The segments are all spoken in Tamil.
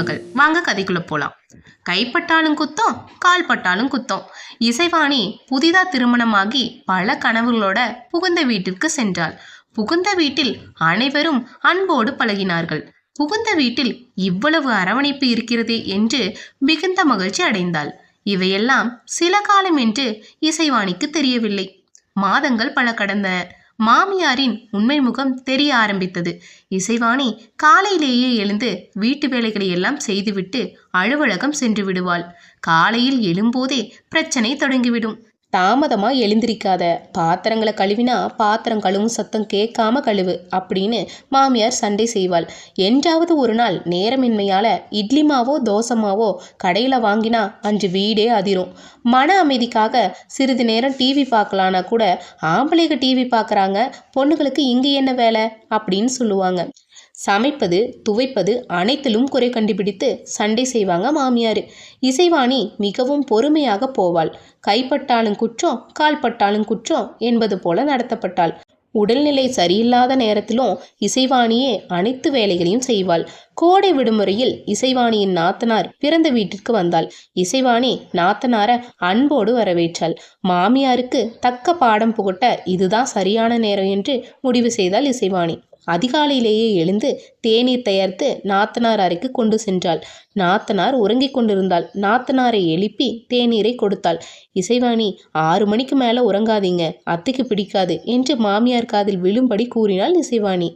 மருமகள் வாங்க கதைக்குள்ள போலாம். கைப்பட்டாலும் குத்தம் கால் பட்டாலும் குத்தம். இசைவாணி புதிதா திருமணமாகி பல கனவுகளோட புகுந்த வீட்டிற்கு சென்றாள். புகுந்த வீட்டில் அனைவரும் அன்போடு பழகினார்கள். புகுந்த வீட்டில் இவ்வளவு அரவணைப்பு இருக்கிறது என்று மிகுந்த மகிழ்ச்சி அடைந்தாள். இவையெல்லாம் சில காலம் என்று இசைவாணிக்கு தெரியவில்லை. மாதங்கள் பல கடந்தன. மாமியாரின் உண்மை முகம் தெரிய ஆரம்பித்தது. இசைவாணி காலையிலேயே எழுந்து வீட்டு வேலைகளை எல்லாம் செய்துவிட்டு அலுவலகம் சென்று விடுவாள். காலையில் எழும்போதே பிரச்சனை தொடங்கிவிடும். தாமதமாக எழுந்திருக்காத. பாத்திரங்களை கழுவினா பாத்திரம் கழுவும் சத்தம் கேட்காம கழுவு அப்படின்னு மாமியார் சண்டை செய்வாள். என்றாவது ஒரு நாள் நேரமின்மையால் இட்லி மாவோ தோசை மாவோ கடையில் வாங்கினா அன்று வீடே அதிரும். மன அமைதிக்காக சிறிது நேரம் டிவி பார்க்கலான்னா கூட ஆம்பளைங்க டிவி பார்க்குறாங்க பொண்ணுங்களுக்கு இங்கே என்ன வேலை? அப்படின்னு சொல்லுவாங்க. சமைப்பது துவைப்பது அனைத்திலும் குறை கண்டுபிடித்து சண்டை செய்வாங்க மாமியார். இசைவாணி மிகவும் பொறுமையாக போவாள். கைப்பட்டாலும் குற்றம் கால்பட்டாலும் குற்றம் என்பது போல நடத்தப்பட்டாள். உடல்நிலை சரியில்லாத நேரத்திலும் இசைவாணியே அனைத்து வேலைகளையும் செய்வாள். கோடை விடுமுறையில் இசைவாணியின் நாத்தனார் பிறந்த வீட்டிற்கு வந்தாள். இசைவாணி நாத்தனார அன்போடு வரவேற்றாள். மாமியாருக்கு தக்க பாடம் புகட்ட இதுதான் சரியான நேரம் என்று முடிவு செய்தாள் இசைவாணி. அதிகாலையிலேயே எழுந்து தேநீர் தயாரித்து நாத்தனார் அறைக்கு கொண்டு சென்றாள். நாத்தனார் உறங்கிக் கொண்டிருந்தாள். நாத்தனாரை எழுப்பி தேநீரை கொடுத்தாள். இசைவாணி ஆறு மணிக்கு மேலே உறங்காதீங்க. அத்தைக்கு பிடிக்காது என்று மாமியார் காதில் விழும்படி கூறினாள் இசைவாணி.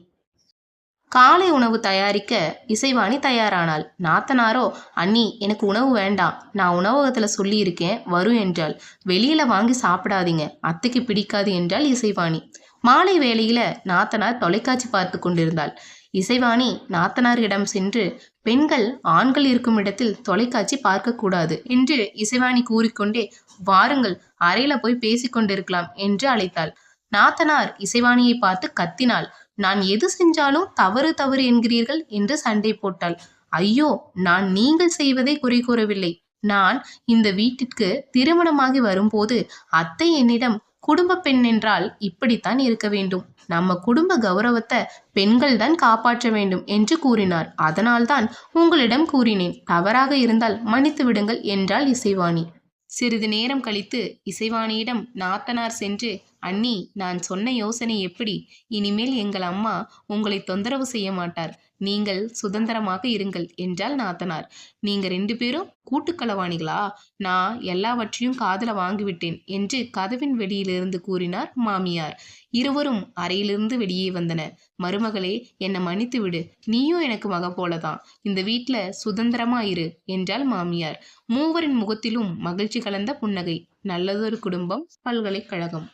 காலை உணவு தயாரிக்க இசைவாணி தயாரானாள். நாத்தனாரோ அண்ணி எனக்கு உணவு வேண்டாம். நான் உணவகத்தில் சொல்லியிருக்கேன். வரும் என்றாள். வெளியில் வாங்கி சாப்பிடாதீங்க. அத்தைக்கு பிடிக்காது என்றாள் இசைவாணி. மாலை வேளையில நாத்தனார் தொலைக்காட்சி பார்த்து கொண்டிருந்தாள். இசைவாணி நாத்தனாரிடம் சென்று பெண்கள் ஆண்கள் இருக்கும் இடத்தில் தொலைக்காட்சி பார்க்கக்கூடாது என்று இசைவாணி கூறிக்கொண்டே வாருங்கள் அறையில போய் பேசிக்கொண்டிருக்கலாம் என்று அழைத்தாள். நாத்தனார் இசைவாணியை பார்த்து கத்தினாள். நான் எது செஞ்சாலும் தவறு தவறு என்கிறீர்கள் என்று சண்டை போட்டாள். ஐயோ நான் நீங்கள் செய்வதை குறை கூறவில்லை. நான் இந்த வீட்டிற்கு திருமணமாகி வரும்போது அத்தை என்னிடம் குடும்ப பெண் என்றால் இப்படித்தான் இருக்க வேண்டும். நம்ம குடும்ப கௌரவத்தை பெண்கள் தான் காப்பாற்ற வேண்டும் என்று கூறினார். அதனால்தான் உங்களிடம் கூறினேன். தவறாக இருந்தால் மன்னித்து விடுங்கள் என்றாள் இசைவாணி. சிறிது நேரம் கழித்து இசைவாணியிடம் நாத்தனார் சென்று அண்ணி நான் சொன்ன யோசனை எப்படி? இனிமேல் எங்கள் அம்மா உங்களை தொந்தரவு செய்ய மாட்டார். நீங்கள் சுதந்திரமாக இருங்கள் என்றால் நாத்தனார். நீங்க ரெண்டு பேரும் கூட்டுக்களவாணிகளா நான் எல்லாவற்றையும் காதல வாங்கிவிட்டேன் என்று கதவின் வெளியிலிருந்து கூறினார் மாமியார். இருவரும் அறையிலிருந்து வெளியே வந்தனர். மருமகளே என்னை மன்னித்து விடு. நீயும் எனக்கு மக போலதான். இந்த வீட்டில் சுதந்திரமா இரு என்றால் மாமியார். மூவரின் முகத்திலும் மகிழ்ச்சி கலந்த புன்னகை. நல்லதொரு குடும்பம் பல்கலைக்கழகம்.